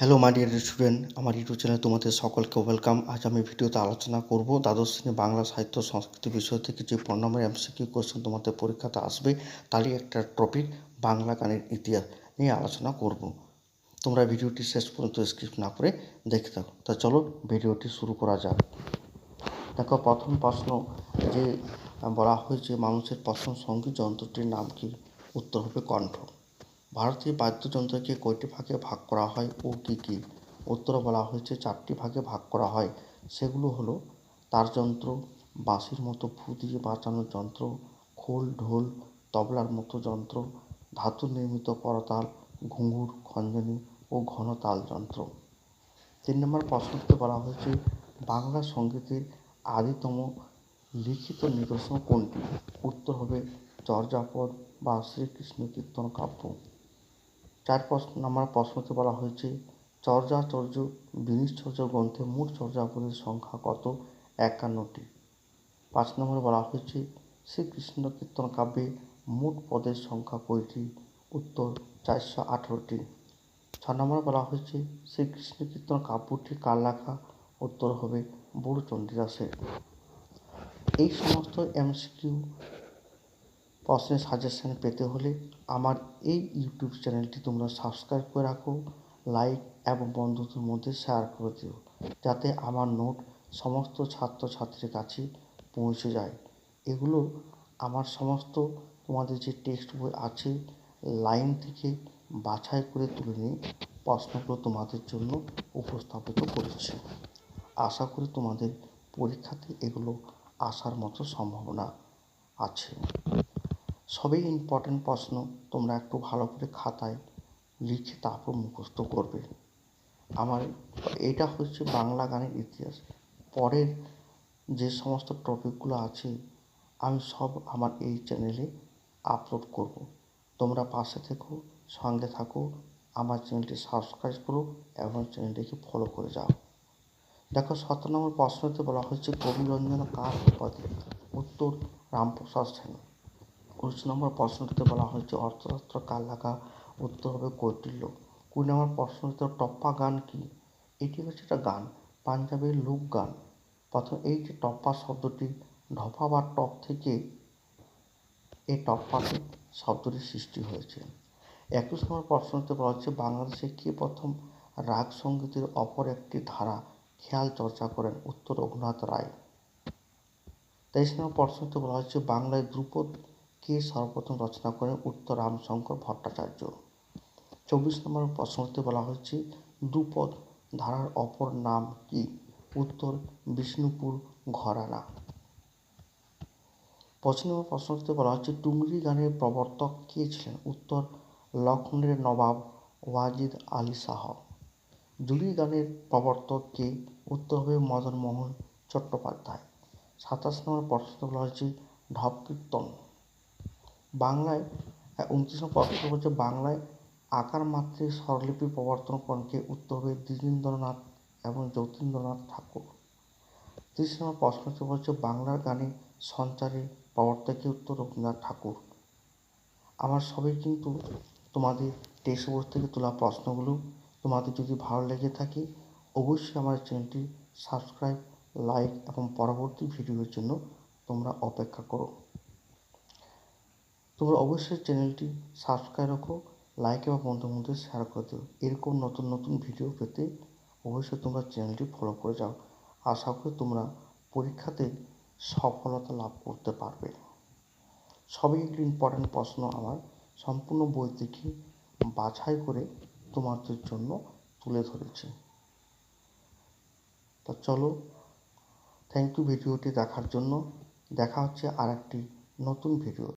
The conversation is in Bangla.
হ্যালো মাই ডিয়ার স্টুডেন্ট আমার ইউটিউব চ্যানেলে তোমাদের সকলকে ওয়েলকাম আজ আমি ভিডিওতে আলোচনা করব দ্বাদশ শ্রেণি বাংলা সাহিত্য সংস্কৃতি বিষয় থেকে যে পনেরো নম্বর এমসিকিউ কোশ্চেন তোমাদের পরীক্ষাতে আসবে, তারই একটা টপিক বাংলা গানের ইতিহাস নিয়ে আলোচনা করব। তোমরা ভিডিওটি শেষ পর্যন্ত স্কিপ না করে দেখতে থাকো। তা চলো ভিডিওটি শুরু করা যাক। দেখো, প্রথম প্রশ্ন যে বলা হয়েছে, মানুষের প্রথম সংগীত যন্ত্রটির নাম কি? উত্তর হবে কণ্ঠ। ভারতীয় বাদ্যযন্ত্রকে কয়টি ভাগে ভাগ করা হয় ও কী কী? উত্তরে বলা হয়েছে চারটি ভাগে ভাগ করা হয়। সেগুলো হলো তারযন্ত্র, বাঁশির মতো ফু দিয়ে বাঁচানোর যন্ত্র, খোল ঢোল, তবলার মতো যন্ত্র, ধাতু নির্মিত করতাল ঘুঙুর, খঞ্জনি ও ঘনতাল যন্ত্র। তিন নম্বর প্রশ্নটিতে বলা হয়েছে বাংলা সঙ্গীতের আদিতম লিখিত নিদর্শন কোনটি? উত্তর হবে চর্যাপদ বা শ্রীকৃষ্ণ কীর্তন কাব্য। চার প্রশ্ন নম্বর প্রশ্নতে বলা হয়েছে চর্যাচর্য বিনিশ্চর্য গ্রন্থে মোট চর্যাপদের সংখ্যা কত? একান্নটি। পাঁচ নম্বরে বলা হয়েছে, শ্রীকৃষ্ণ কীর্তন কাব্যে মোট পদের সংখ্যা কয়টি? উত্তর, চারশো আঠেরোটি। ছ নম্বরে বলা হয়েছে, শ্রীকৃষ্ণ কীর্তন কাব্যটি কার লেখা? উত্তর হবে বুড়ো চণ্ডীদাসের এই সমস্ত এমসিকিউ প্রশ্নের সাজেশন পেতে হলে আমার এই ইউটিউব চ্যানেলটি তোমরা সাবস্ক্রাইব করে রাখো লাইক এবং বন্ধুদের মধ্যে শেয়ার করে দিও, যাতে আমার নোট সমস্ত ছাত্রছাত্রীর কাছে পৌঁছে যায়। এগুলো আমার সমস্ত তোমাদের যে টেক্সট বই আছে লাইন থেকে বাছাই করে তুলে নিয়ে প্রশ্নগুলো তোমাদের জন্য উপস্থাপিত করেছি। আশা করি তোমাদের পরীক্ষাতে এগুলো আসার মতো সম্ভাবনা আছে। সবই ইম্পর্টেন্ট প্রশ্ন তোমরা একটু ভালো করে খাতায় লিখে তারপর মুখস্থ করবে। আমার এটা হচ্ছে বাংলা গানের ইতিহাস। পরের যে সমস্ত টপিকগুলো আছে, আমি সব আমার এই চ্যানেলে আপলোড করব। তোমরা পাশে থেকো, সঙ্গে থাকো, আমার চ্যানেলটি সাবস্ক্রাইব করো এবং চ্যানেলটিকে ফলো করে যাও। দেখো, সতেরো নম্বর প্রশ্নতে বলা হচ্ছে কবিরঞ্জন কার উপাধি? উত্তর, রামপ্রসাদ সেন। উনিশ নম্বর প্রশ্নটিতে বলা হয়েছে অর্থশাস্ত্র কার লেখা উত্তর হবে কৌটিল্য। কুড়ি নম্বর প্রশ্নটিতে টপ্পা গান কি? এটি হচ্ছে একটা গান, পাঞ্জাবের লোক গান। প্রথম, এই যে টপ্পা শব্দটি, ঢপা বা টপ থেকে এই টপ্পাতে শব্দটির সৃষ্টি হয়েছে। একুশ নম্বর প্রশ্নতে বলা হচ্ছে, বাংলাদেশে কে প্রথম রাগ সঙ্গীতের অপর একটি ধারা খেয়াল চর্চা করেন? উত্তর রঘুনাথ রায়। তেইশ নম্বর প্রশ্নতে বলা হচ্ছে, বাংলায় ধ্রুপদ কে সর্বপ্রথম রচনা করেন উত্তর রামশঙ্কর ভট্টাচার্য। চব্বিশ নম্বর প্রশ্নতে বলা হচ্ছে দুপদ ধারার অপর নাম কি? উত্তর, বিষ্ণুপুর ঘরানা। পঁচিশ নম্বর প্রশ্নতে বলা হচ্ছে টুংরি গানের প্রবর্তক কে ছিলেন? উত্তর লখনৌরের নবাব ওয়াজিদ আলী শাহ। জুড়ি গানের প্রবর্তক কে? উত্তর হবে মদনমোহন চট্টোপাধ্যায়। সাতাশ নম্বর প্রশ্ন বলা হচ্ছে ঢপ কীর্তন। বাংলায় উনত্রিশ নম্বর প্রশ্ন বলছে, বাংলায় আকার মাত্রে স্বরলিপি প্রবর্তন করেনকে উত্তর হবে দ্বিজেন্দ্রনাথ এবং যতীন্দ্রনাথ ঠাকুর। তিরিশ নম্বর প্রশ্নটি বলছে, বাংলার গানে সঞ্চারে প্রবর্তকে উত্তর রবীন্দ্রনাথ ঠাকুর। আমার সবই কিন্তু তোমাদের টেক্সট বই থেকে তোলা প্রশ্নগুলো। তোমাদের যদি ভালো লেগে থাকে, অবশ্যই আমার চ্যানেলটি সাবস্ক্রাইব, লাইক এবং পরবর্তী ভিডিওর জন্য তোমরা অপেক্ষা করো। তোমরা অবশ্যই চ্যানেলটি সাবস্ক্রাইব রাখো লাইক এবং বন্ধুর মধ্যে শেয়ার করে দিও। এরকম নতুন নতুন ভিডিও পেতে অবশ্যই তোমরা চ্যানেলটি ফলো করে যাও। আশা করি তোমরা পরীক্ষাতে সফলতা লাভ করতে পারবে। সবই একটি ইম্পর্ট্যান্ট প্রশ্ন আমার। সম্পূর্ণ বই থেকে বাছাই করে তোমাদের জন্য তুলে ধরেছি। তা চলো থ্যাংক ইউ ভিডিওটি দেখার জন্য। দেখা হচ্ছে আর একটি নতুন ভিডিও